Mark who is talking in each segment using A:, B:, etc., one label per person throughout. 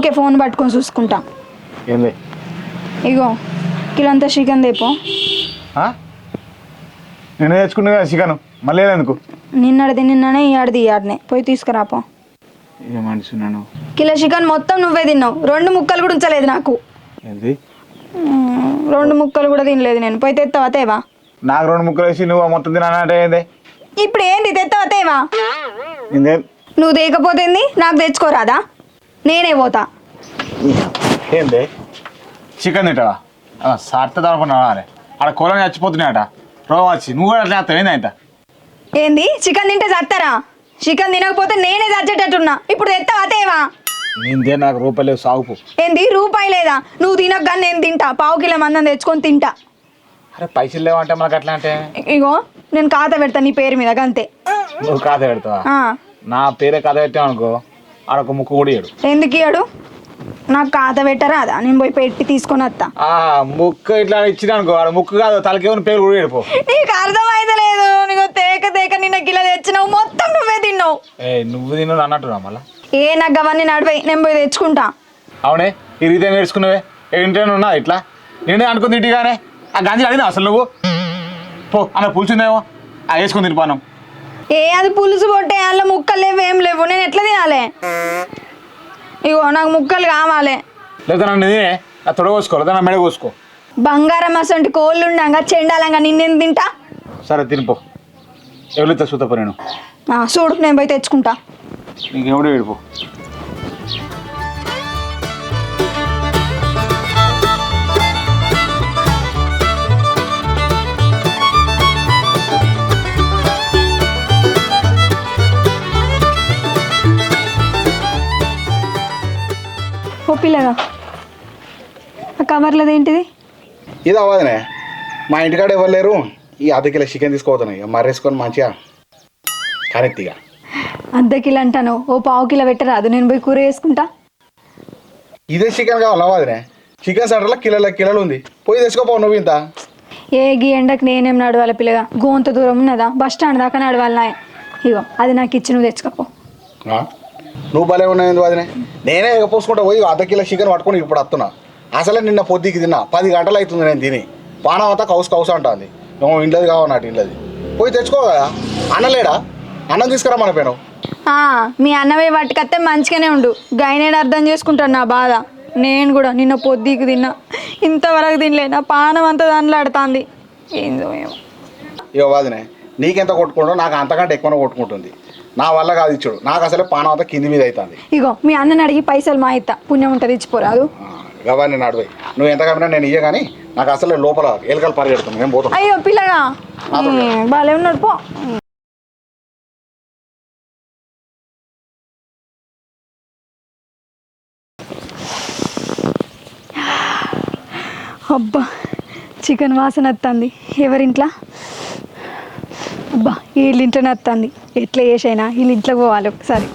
A: ఊకే ఫోన్ పట్టుకొని చూసుకుంటా.
B: ఏంది?
A: ఇగో కిలంతా చికెన్ తెపో
B: ఆ? నిన్న తెచ్చుకున్నా కదా చికెన్ మళ్ళీ ఎందుకు?
A: నిన్నడిది నిన్ననే ఈ ఆడనే పోయి తీసుకురాపో
B: ఏ మనిషి నన్ను
A: కిలో చికెన్ మొత్తం నువ్వే తిన్నావు. రెండు ముక్కలు కూడా ఉంచలేదు నాకు.
B: ఏంది?
A: రెండు ముక్కలు కూడా తినలేదు నేను. పోయి తెస్తావా తేవా?
B: నాకు రెండు ముక్కలు వేసి నువ్వు మొత్తం తినానంటే ఏంది?
A: ఇప్పుడు ఏంది తెస్తావా తేవా? నువ్వు తేకపోతే ఏంది? నాకు తెచ్చుకోరాదా? నేనే పోతా.
B: ఏంది చికెన్ తింటావా? సార్త తరపున ఆడ కూరని చచ్చిపోతున్నాయట. రోగం వచ్చి. నువ్వు కూడా అట్లా చేస్తావు? ఏంది అంత?
A: ఏంది? చికెన్ తింటే చస్తారా చికెన్ తినకపోతే నేనే చచ్చేటట్టున్నా. ఇప్పుడు తెస్తావా తేవా?
B: నేను దేని నాకు రూపాయలు సాగుపు.
A: ఏంది? రూపాయి లేదా? నువ్వు తినక నేను తింటా. పావు కిలో మందం తెచ్చుకొని తింటా.
B: అరే పైసలు లేవంటే మనకు అట్లా అంటే?
A: ఇగో నేను ఖాతా పెడతా నీ పేరు మీద అంతే
B: నువ్వు కాత పెడతావా? నా పేరే కథ పెట్టావు అనుకో ఆడొక ముక్కు కూడా ఇయ్యడు.
A: ఎందుకు ఇయ్యాడు? నాకు ఖాతా పెట్టరా? అదా నేను పోయి పెట్టి తీసుకొని వస్తా
B: ఆ ముక్కు ఇట్లా ఇచ్చిన అనుకో ముక్కు కాదు తలకేమని పేరు కూడా ఇడిపో
A: నీకు అర్థమైతలేదు నీకు తేక తేక నిన్న కిలో తెచ్చినావు మొత్తం నువ్వే తిన్నావు.
B: ఏ నువ్వు తిను అన్నట్టురా మళ్ళా?
A: ఏ నాకు అవన్నీ నడిపోయి నేను పోయి తెచ్చుకుంటా.
B: అవునే ఈ రీతే నేర్చుకున్నావే ఏంటనే ఉన్నా ఇట్లా? నేనే అనుకుని తింటిగానే ఆ గాంధీ అడిగినా అసలు నువ్వు? పో అన్న పులిచిందేమో ఆ వేసుకుని తినిపాను
A: ఏ అది పులుసు పొట్టే అందులో ముక్కలు లేవు ఏం లేవు నేను ఎట్లా తినాలి? ఇగో నాకు ముక్కలు కావాలి.
B: లేదా నన్ను తినే నా తొడ కోసుకో లేదా నా మెడ కోసుకో.
A: బంగారం అసంటి కోళ్ళు ఉండంగా చెండాలంగా నిన్నేం తింటా?
B: సరే తినిపో. ఎవరితో సూతపో నేను.
A: చూడు నేను పోయి తెచ్చుకుంటా.
B: నీకు ఎవడు ఏడిపో?
A: ఓ పిల్లగా ఆ కవర్లది ఏంటిది?
C: ఇది అవ్వదునే. మా ఇంటికాడ ఎవరు లేరు. ఈ అర్ధ కిలో చికెన్ ఇక మర్రేసుకొని మంచిగా కరెక్ట్గా.
A: అర్ధ కిలో అంటాను ఓ పావు కిలో పెట్టరాదు నేను పోయి కూర వేసుకుంటా
C: ఇదే చికెన్ కావాలి అవ్వదునే? చికెన్ సెంటర్లో కిలోల కిలోలు ఉంది. పోయి తెచ్చుకోపో నువ్వు ఇంత.
A: ఏ గీ ఎండకు నేనేం నడవాలి పిల్లగా? గోంత దూరం ఉన్నదా? బస్ స్టాండ్ దాకా నడవాలి నా ఇగో అది నాకు ఇచ్చి నువ్వు తెచ్చుకోపో?
C: నువ్వు భలే ఉన్నావు వదినే? నేనే పోసుకుంటా పోయి అర్ధ కిలో చికెన్ పట్టుకొని ఇప్పుడు వస్తున్నా. అసలే నిన్న పొద్దుకి తిన్నా. పది గంటలు అవుతుంది నేను తిని. పానం అంతా కౌసు కౌసు అంటుంది. నువ్వు ఇంట్లోది కావన్నట్టు ఇంట్లోది పోయి తెచ్చుకో కదా. అన్నలేడా అన్నం తీసుకురా మన పేను.
A: ఆ, మీ అన్నవే పట్టుకత్తే మంచిగానే ఉండు. గైనేడు అర్థం చేసుకుంటాను నా బాధ. నేను కూడా నిన్న పొద్దుకు తిన్నా. ఇంతవరకు తినలే. నా పానం అంతా దాంట్లాడుతుంది ఏందో ఏమో.
C: ఇక వాదినే నీకెంత కొట్టుకుంటో నాకు అంతకంటే ఎక్కువ కొట్టుకుంటుంది. నా వల్ల కాదు ఇచ్చుడు. నాకు అసలే పానం అంతా కింది మీద అవుతుంది
A: ఇగో మీ అన్నని అడిగి పైసలు మా ఇత్త. పుణ్యం ఉంటుంది ఇచ్చిపోరాదు
C: గవాన్ని నడువై నువ్వు ఎంత కమ్మినా నేను ఇయ్య కానీ నాకు అసలే లోపల ఎలుకలు పరిగెడుతుంది నేను పోతాను
A: అయ్యో పిల్లగా. బాగాలే ఉన్నాడు పో. అబ్బా చికెన్ వాసన వస్తుంది ఎవరింట్లో? వీళ్ళ ఇంట్లోనే వస్తుంది. ఎట్లా చేసైనా వీళ్ళ ఇంట్లోకి పోవాలి ఒకసారి.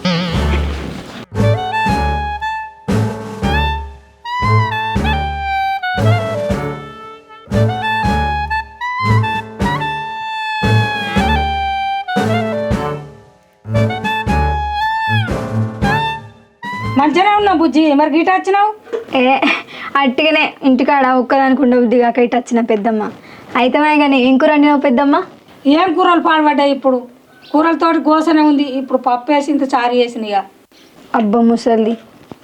D: మంచిగానే ఉన్నా బుజ్జి మరి గీట వచ్చినావు?
A: ఏ అట్టిగానే ఇంటికాడ ఒక్కదానికి ఉండ బుద్ధి కాక ఇటు వచ్చిన పెద్దమ్మ. అయితే కానీ ఏం కూర వండినావు పెద్దమ్మ?
D: ఏం కూరలు పాడుపడ్డాయి ఇప్పుడు? కూరలతోటి గోసనే ఉంది. ఇప్పుడు పప్పు వేసి ఇంత చారు చేసిన ఇక
A: అబ్బా ముసల్ది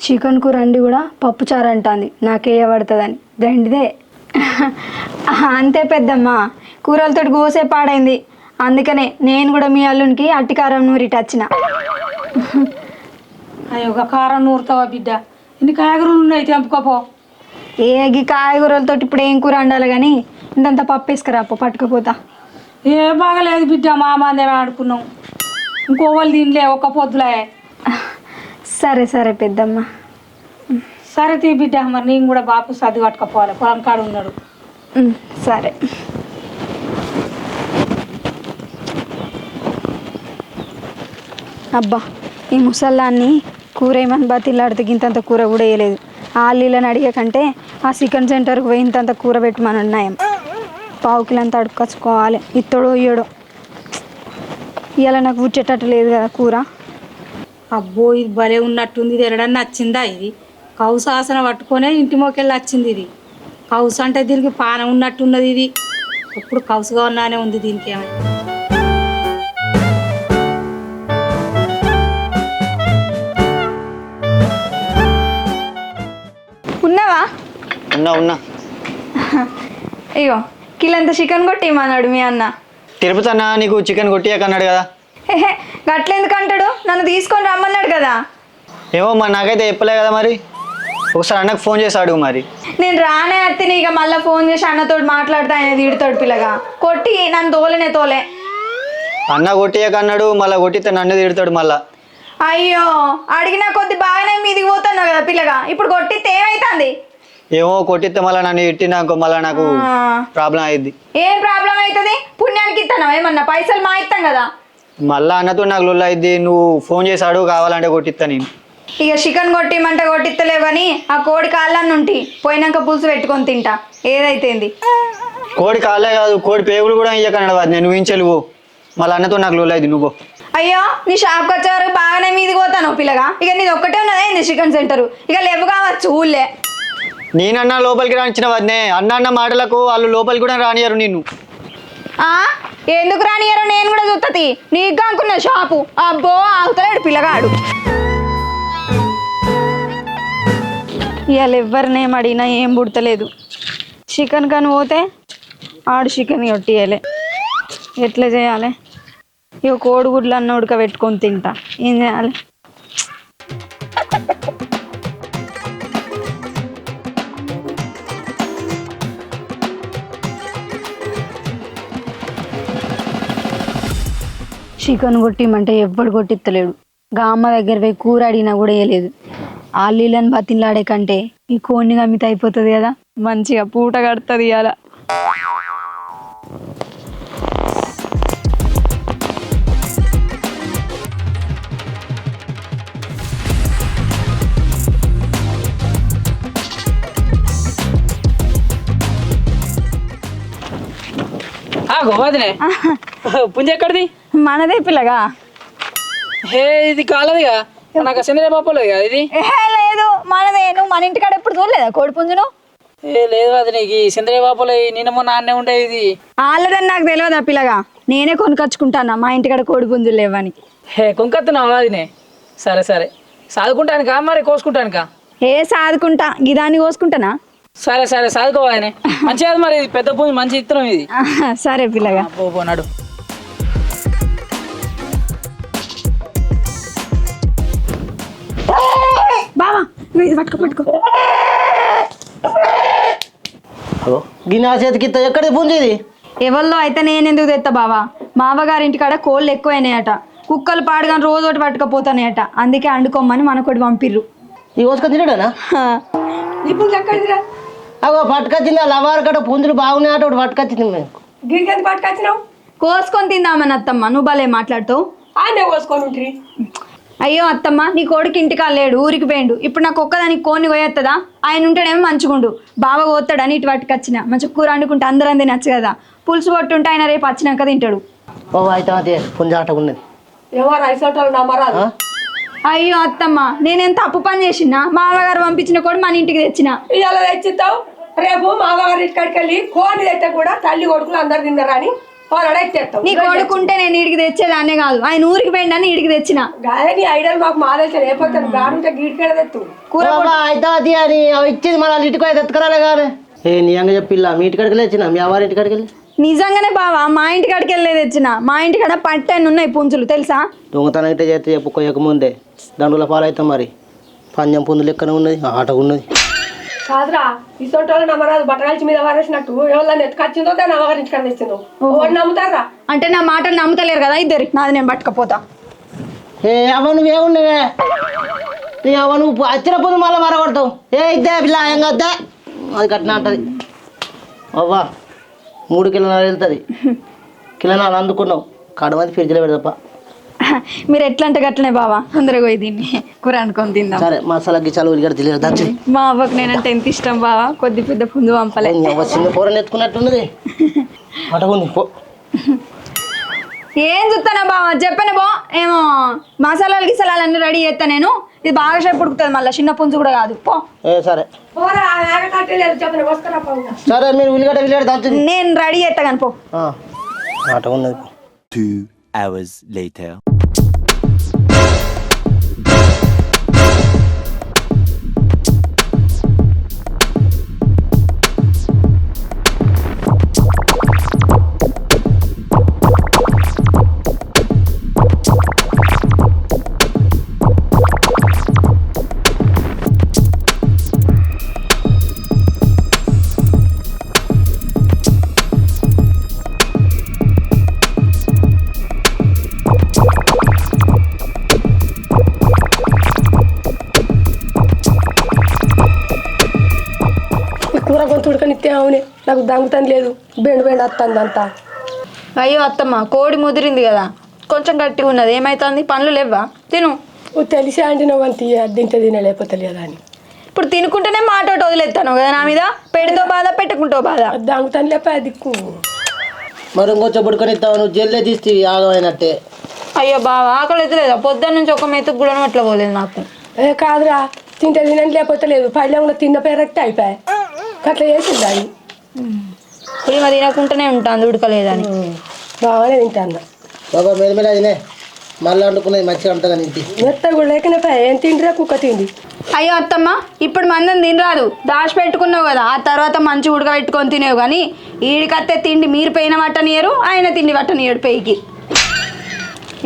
A: చికెన్ కూర అండి కూడా పప్పు చారు అంటుంది. నాకేయ పడుతుందని దండిదే అంతే పెద్దమ్మ. కూరలతోటి గోసే పాడైంది. అందుకనే నేను కూడా మీ అల్లునికి అట్టికారం నూరిటి వచ్చిన.
D: అయ్యో ఒక కారం నూరుతావా బిడ్డ? ఇన్ని కాయగూరలు ఉన్నాయి తెంపుకోపో.
A: ఏగి కాయగూరలతోటి ఇప్పుడు ఏం కూర వండాలి కానీ ఇంతంత పప్పు వేసుకురాపో పట్టుకుపోతా.
D: ఏ బాగలేదు బిడ్డ మా మందేమే ఆడుకున్నాం. ఇంకో వాళ్ళు తినలే ఒక్క పొద్దులే.
A: సరే సరే పెద్దమ్మ.
D: సరే తీ బిడ్డ మరి నేను కూడా బాపు సర్ది పట్టుకపోవాలి పొలం కాడు ఉన్నాడు.
A: సరే. అబ్బా ఈ ముసల్లాన్ని కూర ఏమని బతిల్లాడితే ఇంతంత కూర కూడా వేయలేదు. ఆ నీళ్ళని అడిగకంటే ఆ చికెన్ సెంటర్కి పోయి ఇంతంత కూర పెట్టమని ఉన్నాయం పావు కిలో అంతా అడుకొచ్చుకోవాలి ఇత్తడో ఇయ్యడో. ఇవాళ నాకు కూర్చేటట్టు లేదు కదా కూర.
D: అబ్బో ఇది భలే ఉన్నట్టుంది ఇది ఎరడన్నా నచ్చిందా ఇది? కౌసు ఆసన పట్టుకొనే ఇంటి మోకెళ్ళి వచ్చింది ఇది. కౌసు అంటే దీనికి పానం ఉన్నట్టున్నది ఇది. ఇప్పుడు కౌసుగా ఉన్నానే ఉంది దీనికి ఏమైనా
A: ఉన్నావా?
E: ఉన్నా ఉన్నా.
A: అయ్యో కిలంత చికెన్ కొట్టిమన్నాడు మీ అన్న?
E: తిరుపతి అన్న నీకు చికెన్ కొట్టియాక అన్నాడు కదా.
A: హెహె, గట్లెందుకు అంటాడు? నన్ను తీసుకొని రమ్మన్నాడు కదా.
E: ఏమో మరి నాకైతే చెప్పలే కదా మరి. ఒకసారి అన్నకు ఫోన్ చేసి అడుగు మరి.
A: నేను రానే అత్తిని ఇక మళ్ళీ ఫోన్ చేసి అన్నతో మాట్లాడతా ఆయన తీడుతాడు పిల్లగా. కొట్టి నన్ను తోలేనే తోలే.
E: అన్న కొట్టియాక అన్నాడు మళ్ళీ కొట్టితే నన్ను తిడతాడు మళ్ళా.
A: అయ్యో అడిగినా కొద్ది బాగానే మీదికి పోతున్నావు కదా పిల్లగా. ఇప్పుడు కొట్టితే ఏమైతుంది?
E: ఏమో కొట్టిస్తే మళ్ళీ నన్ను తిట్టినాకో మళ్ళీ నాకు ప్రాబ్లం అయింది
A: ఏం ప్రాబ్లం అవుతుంది పుణ్యానికి ఇస్తాను ఏమన్నా పైసలు మా ఇస్తాం కదా?
E: మళ్ళా అన్నతో నాకు లొల్ల అయింది నువ్వు ఫోన్ చేసి అడుగు కావాలంటే కొట్టిస్తా నేను.
A: ఇక చికెన్ కొట్టిమంటే కొట్టిత్తలేవు కానీ ఆ కోడి కాళ్ళని ఉంటి పోయినాక పులుసు పెట్టుకొని తింటా. ఏదైతేంది?
E: కోడి కాలే కాదు కోడి పేగులు కూడా ఇయ్యకన్నాడు వాది నేను ఊహించలేవు మళ్ళీ అన్నతో నాకు లొల్ల అయింది నువ్వు
A: అయ్యో నీ షాప్కి వచ్చే వరకు బాగానే మీదికి పోతాను పిల్లగా? ఇక నీది ఒక్కటే ఉన్నదే చికెన్ సెంటర్? ఇక లేవు కావచ్చు ఊళ్ళే.
E: నేనన్నా లోపలికి రానిచ్చిన వదినే. అన్న అన్న మాటలకు వాళ్ళు లోపలికి కూడా రానియరు నిన్ను.
A: ఆ? ఎందుకు రానియరో? నేను కూడా చూస్తుంది నీకు అనుకున్న షాపు. అబ్బో ఆగుతలేడు పిల్లగాడు. ఇవాళ ఎవరినేం అడిగినా ఏం పుడతలేదు. చికెన్ కానీ పోతే ఆడు చికెన్ కొట్టియాలి ఎట్లా చేయాలి? ఇక కోడిగుడ్లు అన్న ఉడకబెట్టుకొని తింటా. ఏం చేయాలి? చికెన్ కొట్టిమంటే ఎవ్వడు కొట్టిత్తలేడు. గా అమ్మ దగ్గర పోయి కూర అడిగినా కూడా వేయలేదు. ఆ నీళ్ళని బతిలాడే కంటే ఈ కోడిని గమ్మిత అయిపోతుంది కదా. మంచిగా పూట కడుతుంది
F: గోవాదినే పుంజ ఎక్కడిది
A: మనదే పిల్లగా?
F: హే ఇది కాలదిగా. నాకు చంద్ర పాపలేదు కదా ఇది?
A: ఏహే లేదు మనదే. నువ్వు మన ఇంటికాడ ఎప్పుడు చూడలేదా? కోడి పుంజును?
F: ఏ లేదు అది నీకు. చంద్ర పాపలు నిన్న మొన్న ఉండే ఇది.
A: వాళ్ళదని నాకు తెలియదు ఆ పిల్లగా? నేనే కొనుకొచ్చుకుంటానా? మా ఇంటికాడ కోడి పుంజులు లేవని.
F: హే కొంకత్తున్నావు అదినే సరే సరే. చదువుకుంటానుకా మరి కోసుకుంటానుకా?
A: ఏ సాదుకుంటా. గిదాన్ని కోసుకుంటానా?
F: సరే సరే. చదువుకోవాలనే మంచిగా మరి. ఇది పెద్ద పుంజు మంచి ఇత్తనం ఇది.
A: సరే పిల్లగా.
F: పో పోనాడు
A: నువ్వు ఇది పట్టుకో పట్టుకో.
G: గిన్నె చేతికి ఇస్తా ఎక్కడిది పుంజి ఇది
A: ఎవరిలో అయితే నేను ఎందుకు తెత్తా బావా? మావగారింటి కాడ కోళ్ళు ఎక్కువైనాయట. కుక్కలు పాడుగా రోజు ఒకటి పట్టుకపోతానాయట. అందుకే అండుకోమని మనకొటి పంపిర్రు.
G: ఈ కోసుకొని తినడానా?
D: ఇప్పుడు ఎక్కడిదిరా
G: అగో పట్టుకొచ్చింది? ఆ లవారు కట్ట పుంజులు బాగున్నాయి అట ఒకటి పట్టుకొచ్చింది మేము.
D: పట్టుకొచ్చినావు?
A: కోసుకొని తిందామని అత్తమ్మ. నువ్వు భలే మాట్లాడుతావు.
D: ఆనే కోసుకొని ఉంటుంది
A: అయ్యో అత్తమ్మ నీ కొడుకు ఇంటికా లేడు ఊరికి పోయిండు. ఇప్పుడు నాకు ఒక్కదానికి కోన్ని కోయత్తదా ఆయన ఉంటేనేమో మంచిగుండు. బాగా పోతాడని ఇటు పట్టుకొచ్చిన మంచి కూర వండుకుంటే అందరం తినచ్చు కదా. పులుసు పట్టుంటే ఆయన రేపు వచ్చినాక తింటాడు.
G: ఓ అయితే అదే పుంజ ఆట ఉన్నది.
D: ఎవరు ఐసోటాలు నమ్మరాదు
A: అయ్యో అత్తమ్మ నేనేం తప్పు పని చేసినా? మామగారు పంపించిన కూడా మన ఇంటికి తెచ్చిన.
D: ఇవాళ తెచ్చిస్తావు? రేపు మామగారి ఇక్కడికి వెళ్ళి కోడి తెస్తే కూడా తల్లి కొడుకులు అందరు తిన్నారా అని వాళ్ళు ఎత్తేస్తావు
A: నీ కొడుకుంటే నేను ఇడికి తెచ్చేదాన్నే కాదు. ఆయన ఊరికి పోయిండని ఇడికి తెచ్చిన.
D: ఐడియాలు మాకు మాదేసి లేకపోతే గాడుంటే గీడికాడ తెత్తు.
A: కూర
G: అయితే అది అని అవి ఇచ్చింది మన ఇంటికి ఎత్తుకురాలే కానీ ఏ నీ అంగ చెప్పిల్లా? మీ ఇంటికాడికి వచ్చిన మీ అవ్వారి ఇంటికాడికి వెళ్ళి?
A: నిజంగానే బావా మా ఇంటి కాడికి వెళ్ళే తెచ్చిన. మా ఇంటి కాడ పట్టెన్ ఉన్నాయి పుంజులు తెలుసా?
G: దొంగతనం అయితే చేస్తే చెప్పు కొయ్యక ముందే. దండుల పాలవుతాం మరి. పంజం పుంజు లెక్కనే ఉన్నది ఆట ఉన్నది
D: కాదురా ఇసోటోళ్ళు నమ్మరాదు బట్టగాల్చి మీద వారేసినట్టు ఎవరిని ఎత్తుకొచ్చిందో దాన్ని ఇంటికాడ తెచ్చిందో ఎవరు నమ్ముతారా?
A: అంటే నా మాటలు నమ్ముతలేరు కదా ఇద్దరు? నాది నేను పట్టుకపోతా.
G: ఏ అవ్వ నువ్వేమున్నావే నీ అవ్వ నువ్వు వచ్చిన పొందు మళ్ళీ మరగొడతావు. ఏ ఇద్దే పిల్ల ఏం కద్దే? అది కట్టిన అంటది. అవ్వా మూడు కిలోనాలు వెళ్తుంది కిలోనాలు అందుకున్నావు. కడమది ఫ్రిడ్జ్లో పెడతప్ప
A: మీరు ఎట్లా అంటే గట్లనే బావా తొందరగా పోయి దీన్ని కూర అనుకొని తిందాం.
G: సరే మసాలా గిచ్చాలు ఉల్లిగడ్డ తెలియదు దంచి
A: మా అవ్వకు నేనంటే ఎంత ఇష్టం బావా కొద్ది పెద్ద పుంజు పంపలే.
G: అవ్వ చిన్న కూరని ఎత్తుకున్నట్టున్నది అటకుంది పో.
A: ఏం చూస్తానా బావా? చెప్పను బో ఏమో మసాలాలు గిసాలాలు అన్నీ రెడీ చేస్తా నేను. ఇది బాగా సేపు ఉడుకుతుంది మళ్ళీ చిన్న పుంజు కూడా కాదు. పో.
G: ఏ సరే. సరే మీరు ఉల్లిగడ్డ ఉల్లిగడ్డ దంచుది
A: నేను రెడీ చేస్తా కానీ పో.
G: ఆట ఉన్నది
H: Two hours later.
I: ఉడకనిస్తే అవునే నాకు దంగుతాను లేదు బెండు బెండు వస్తుంది అంతా.
A: అయ్యో అత్తమ్మ కోడి ముదిరింది కదా. కొంచెం గట్టిగా ఉన్నది ఏమైతుంది? పండ్లు లేవా తిను.
I: ఓ తెలిసి అంటినావు అని తీయ తింటే తినలేకపోతే లేదా అని.
A: ఇప్పుడు తినుకుంటేనే మాట ఒకటి వదిలేస్తాను కదా నా మీద? పెడితో బాధ పెట్టుకుంటావు బాధ.
I: దంగుతాను లేప దిక్కు
G: మరి ఇంకొంచెం పుడుకొని ఇస్తావు నువ్వు జల్లే తీస్తే ఆగమైనట్టే.
A: అయ్యో బావ ఆకలి అయితే లేదా పొద్దున్న నుంచి ఒక మెతుకు కూడా అట్లా పోలేదు నాకు.
I: ఏ కాదురా తింటే తినండి లేకపోతే లేదు పళ్ళే ఉన్న తిన్న పేరెక్ట్ అయిపోయాయి. అట్లా చేసింది అది.
A: ఇప్పుడు తినకుంటూనే ఉంటాను ఉడకలేదని.
I: బాగానే తింటాను
G: బాబా మెల్లమెల్ల అదినే మళ్ళీ వండుకునేది మంచిగా ఉంటుందని ఇంటి
I: మెత్త కూడా లేకనే ఏం తిండిరా? కుక్క తిండి
A: అయ్యో అత్తమ్మ ఇప్పుడు మందం తినరాదు. దాచి పెట్టుకున్నావు కదా ఆ తర్వాత మంచి ఉడకబెట్టుకొని తినేవు కానీ ఈడికత్తే తిండి మీరు పోయిన పట్టనియరు ఆయన తిండి పట్టనియడు పెయికి.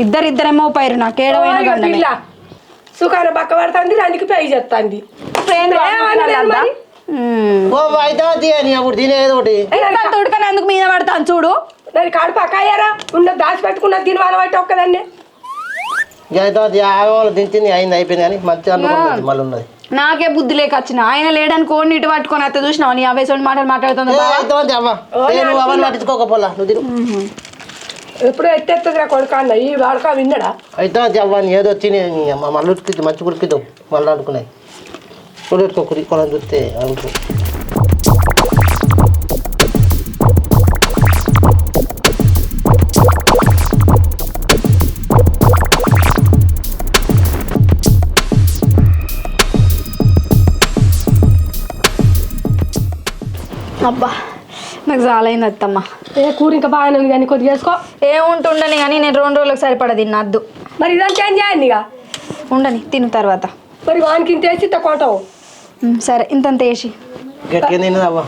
A: ఇద్దరు ఇద్దరేమో పోయారు నాకు ఏడవైన
I: సుఖాన పక్క పడుతుంది అందుకు పై చేస్తుంది
G: ఓ తీయని అప్పుడు
A: మీద పడతాను చూడు.
I: దాని కాడు పక్క అయ్యారా? ఉన్న దాచి పెట్టుకున్న దీని వాళ్ళ బట్టి ఒక్కదాన్ని
G: ఆగవాళ్ళు దించింది అయింది అయిపోయింది కానీ మంచిగా అనుకున్నది మళ్ళీ ఉన్నది.
A: నాకే బుద్ధి లేక వచ్చిన. ఆయన లేడని కోడిని ఇటు పట్టుకొని అత్త చూసినావు? నీ అవే సొంటి మాటలు మాట్లాడుతుంది
G: అవ్వ. పట్టించుకోకపోలా నువ్వు
I: ఎప్పుడు ఎత్తెత్తదిరా కొడుకు అన్న. ఈ వాడక విన్నడా?
G: అయితే అది అవ్వని ఏదో తిని మళ్ళీ మంచి ఉడికిద్దాం మళ్ళీ అనుకున్నాయి చూడెట్టుకోకరి కొనం చూస్తే అనుకో
A: అబ్బా నాకు చాలా అయింది అత్తమ్మ.
I: ఏ కూర ఇంకా బాగానే ఉంది కానీ కొద్దిగా వేసుకో.
A: ఏముంటుండని కానీ నేను రెండు రోజులకు సరిపడా తిన్నా అద్దు
I: మరి ఇదంతా ఏం చేయండి ఇక?
A: ఉండని తిను తర్వాత.
I: మరి వానికి ఇంత వేసి
A: ఉమ్, సరే ఇంతంత వేసి
G: గట్టిగా తిన్నది అవ్వ.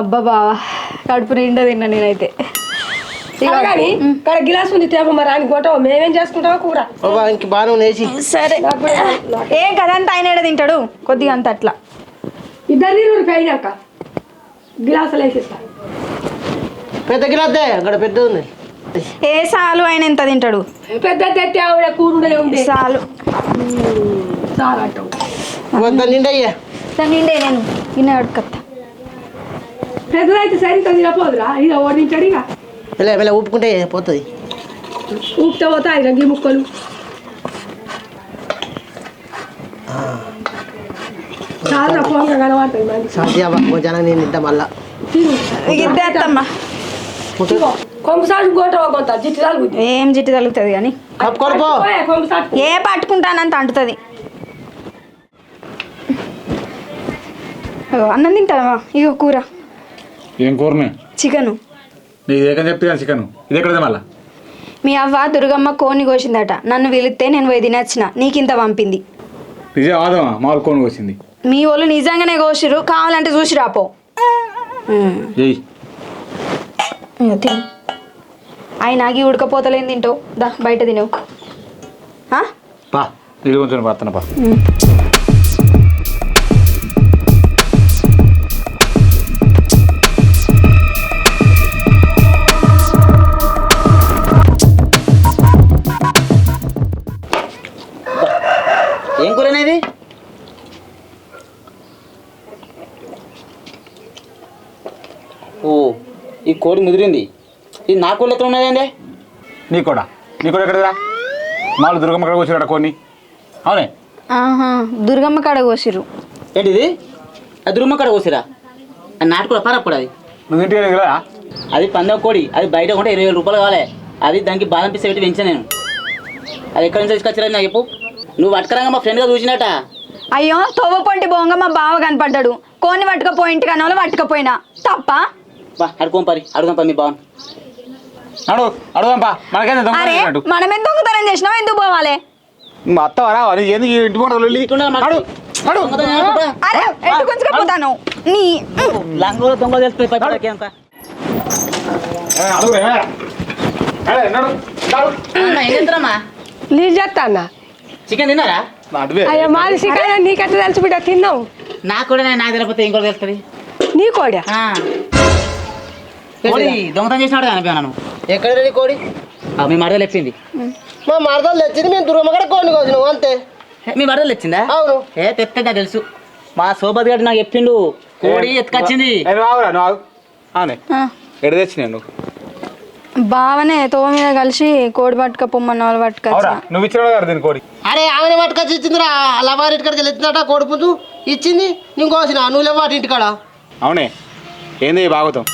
A: అబ్బా బావా కడుపు నిండా తిన్నా నేనైతే.
I: కానీ ఇక్కడ గిలాస్ ఉంది తేప మరి ఆయన మేమేం కూర
G: ఇంక
A: సరే. ఏ కదంతా ఆయన ఏడ తింటాడు? కొద్దిగా అంత అట్లా.
I: ఇద్దరు గిలాసులు వేసేస్తా.
G: పెద్ద అక్కడ పెద్ద ఉంది.
A: ఏ సాలు ఆయన ఎంత తింటాడు?
I: పెద్ద తెట్టి ఆవిడ ఉంది
A: సాలు.
I: చాలా అంటావు.
G: నిండయ్యా
A: నిండే నేను గిన్నె అడుకత్తా
I: పెద్దదైతే సరిగ్గా తినపోదురా ఇక ఓడించాడు ఇక
G: మెల్ల మెల్ల ఊపుకుంటే పోతుంది.
I: ఊపితే పోతాయి రంగి ముక్కలు. చాలా ఫోన్గా
G: నేను మళ్ళా.
I: జిట్టు తలుగుద్ది.
A: ఏం జిట్టు తగులుతుంది కానీ? ఏ పట్టుకుంటానంత అంటుతుంది. అన్నం తింటావా? ఇగో కూర.
B: ఏం కూరనే?
A: చికెను.
B: నీకు ఏకని చెప్తే కానీ చికెన్. ఇది ఎక్కడదే మళ్ళా?
A: మీ అవ్వ దుర్గమ్మ కోని కోసిందట. నన్ను పిలిస్తే నేను పోయి తినచ్చిన. నీకింత పంపింది.
B: నిజం ఆదమా? కోను వచ్చింది
A: మీ వాళ్ళు నిజంగానే కోసిరు కావాలంటే చూసి రాపో ఆయన ఆగి ఉడకపోతలేని తింటావు? దా బయట తినవు?
B: పా నీళ్ళు కొంచెం పడుతున్నా పా.
E: కోడి ముదిరింది. ఇది నా కోళ్ళు ఎక్కడ ఉన్నదండి
B: నీ కూడా? నీ కూడా ఎక్కడదా మామూలు దుర్గమ్మ కడ కూర్చున్నాడు కొన్ని అవునే?
A: ఆహా దుర్గమ్మ కాడ కోసిరు
E: ఏంటిది? అది దుర్మ కడ కోసిరా అది నాటుకోడ పరప్పుడు అది.
B: నువ్వు ఇంటికి వెళ్ళి కదా
E: అది పందెం కోడి. అది బయట కొంటే ఇరవై వేల రూపాయలు కావాలి. అది దానికి బాదం పిస్త పెట్టి పెంచాను నేను. అది ఎక్కడి నుంచి తీసుకొచ్చారని నాకు చెప్పు.
J: నువ్వు పట్టుకరంగా మా ఫ్రెండ్గా చూసినట
A: అయ్యో తోవ పొంటి బోంగ మా బావ కనపడ్డాడు. కోని పట్టుకపోయి ఇంటి కన్నా పట్టుకపోయినా. తప్ప?
J: బా అడుకోం పరి అడుగుదాం పరి మీ బావన్.
B: అడుగు అడుగుదాంపా మనకైతే దొంగ
A: అరే
B: అన్నట్టు.
A: మనం దొంగతనం చేసినావు? ఎందుకు పోవాలి?
B: మా అత్త వరా ఈ ఇంటి ముందర లొల్లి? అడుగు అడుగు
A: అరే ఎటు గుంజుకపోతాను నీ
J: లంగోలో దొంగ తెలిసిపోయి పైపడకి అంత.
B: ఏ, అడుగు ఏ. ఏ, నడు, నడు.
J: ఏం చేస్తారమ్మా
I: లీజ్ చేస్తా అన్న.
J: చికెన్ తిన్నారా?
B: అటువే.
I: అయ్యో మాది చికెన్ నీకెట్లా తెలుసు బిడ్డ? తిన్నావు.
J: నాకు కూడా నాకు తెలియకపోతే ఇంకోటి తెలుస్తుంది.
I: నీ కోడా.
J: కోడి దొంగతనం చేసినాడు
G: ఎక్కడ కోడి?
J: మీ మరదలు
G: మా మరదలు తెచ్చింది మేము దుర్గమ్మగడ కోడిని కోసినాం అంతే.
J: మీ మరదలు తెచ్చిందా
G: అవును.
J: ఏ నాకు తెలుసు. మా సోబత్ గారు నాకు చెప్పిండు. కోడి ఎత్తుకొచ్చింది.
B: అవునే ఎడ నువ్వు
A: బావనే తోవ మీద కలిసి కోడి పట్టుకపోమ్మన్న వాళ్ళు
B: అవురా
A: పట్టుకొచ్చా
B: నువ్వు ఇచ్చిన కదా దీని కోడి?
G: అరే ఆమె పట్టుకొచ్చి ఇచ్చిందిరా. లవారి ఇంటికాడికి ఎత్తినట కోడి పుంజు. ఇచ్చింది నేను కోసిన. నువ్వు లేవాటి ఇంటికాడ.
B: అవునే. ఏంది భాగవతం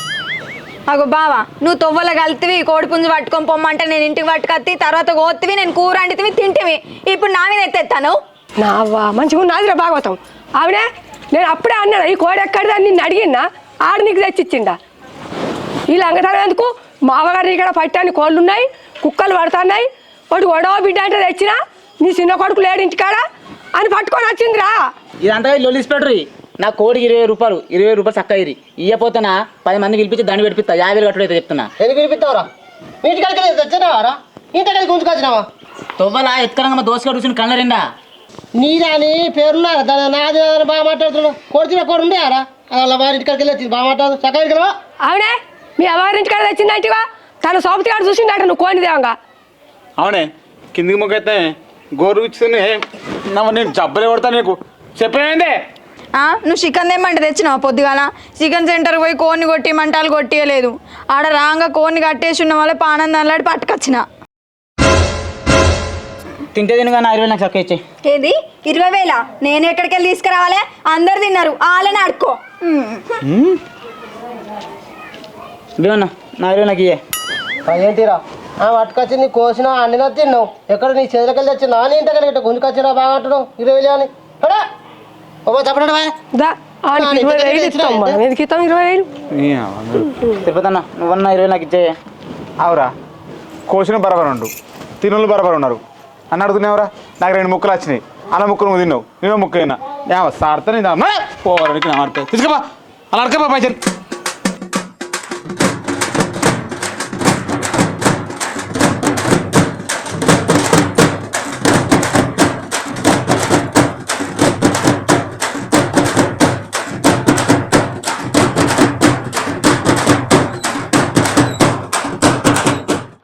A: అగో బావా నువ్వు తొవ్వల కలితివి కోడి పుంజు పట్టుకొని పొమ్మంటే నేను ఇంటికి పట్టుకొత్తి తర్వాత కోత్తివి నేను కూర వండితివి తింటివి ఇప్పుడు నా మీద ఎత్తేస్తాను
I: నా అవ్వ మంచిగా ఉన్నదిరా భాగవతం. ఆవిడే నేను అప్పుడే అన్నాను ఈ కోడి ఎక్కడిదా అని నిన్ను అడిగినా ఆడు నీకు తెచ్చిచ్చిండా ఈ లంగతనం ఎందుకు? మా అవ్వగారు ఇక్కడ పట్టాని కోళ్ళు ఉన్నాయి కుక్కలు పడుతున్నాయి. ఒకటి గొడవ బిడ్డ అంటే తెచ్చినా నీ చిన్న కొడుకు లేడు ఇంటికాడ అని పట్టుకొని వచ్చిందిరా.
J: ఇదంతా లొల్లిసి పెట్టరు నా కోడికి ఇరవై రూపాయలు ఇరవై రూపాయలు చక్క ఇరి. ఇయ్యపోతేనా పది మంది పిలిపించి దండి పెట్టిస్తా యాభై వేలు కట్టుడైతే చెప్తున్నా.
G: ఎందుకు పిలిపిస్తావురా? ఇంటికాడికి తెచ్చినావారా? ఇంటికాడికి ఉంచుకొచ్చినావా
J: తొవ్వలా ఎత్తుకరంగా మా దోసగా కూర్చుని కళ్ళ రెండా
G: నీదా అని పేరున్నారా దాని నాది బాగా మాట్లాడుతున్నావు. కొడుతున్న కోడి ఉండేవారా అలా వారి ఇంటికాడికి వెళ్ళి బాగా మాట్లాడు చక్కగా వెళ్ళవా
I: అవునే మీ అవ్వగారి ఇంటికాడ తెచ్చిందంటివా తన సోపతి గారు చూసిండట నువ్వు కోని దేవంగా.
B: అవునే కిందికి మొక్కైతే గోరు ఇచ్చుకుని నవ్వు నేను జబ్బలే కొడతా నీకు. చెప్పేమైందే
A: ఆ, నువ్వు చికెన్ తెమ్మంటే తెచ్చినావు పొద్దుగాల? చికెన్ సెంటర్కి పోయి కోన్ని కొట్టి మంటాలు కొట్టియలేదు. ఆడ రాంగా కోన్ని కట్టేసి ఉన్న వల్ల పానం దానిలాడి పట్టుకొచ్చిన.
J: తింటే తినగా ఇరవై నాకు చక్క ఇచ్చే.
A: ఏది? ఇరవై వేల? నేను ఎక్కడికి వెళ్ళి తీసుకురావాలి? అందరు తిన్నారు. వాళ్ళని అడుక్కో
J: ఇదేమన్నా నా ఇరవై నాకు ఇయ్యే.
G: ఏంటిరా? ఆ పట్టుకొచ్చింది కోసినా అండినా తిన్నావు. ఎక్కడ నీ చేతులకెళ్ళి తెచ్చినా? నీ ఇంటికి గుంజుకొచ్చినా బాగా అంటున్నావు. ఇరవై వేలు అని అడా ఓ చెప్పడా
I: దా ఆడికి ఇరవై వేలు ఇస్తాం మనం. ఎందుకు ఇస్తాం ఇరవై వేలు
J: తిరుపతి అన్న నువ్వన్నా ఇరవై నాకు ఇచ్చే
B: అవురా కోసిన బరాబర్ ఉండు. తినులు బరాబర్ ఉన్నారు. అని అడుగుతున్నావురా? నాకు రెండు ముక్కలు వచ్చినాయి. అలా ముక్కలు నువ్వు తిన్నావు. నేను ముక్క అయినా సార్తా నేను పోవాలి తీసుకుపా అలా అడకపా పైసలు.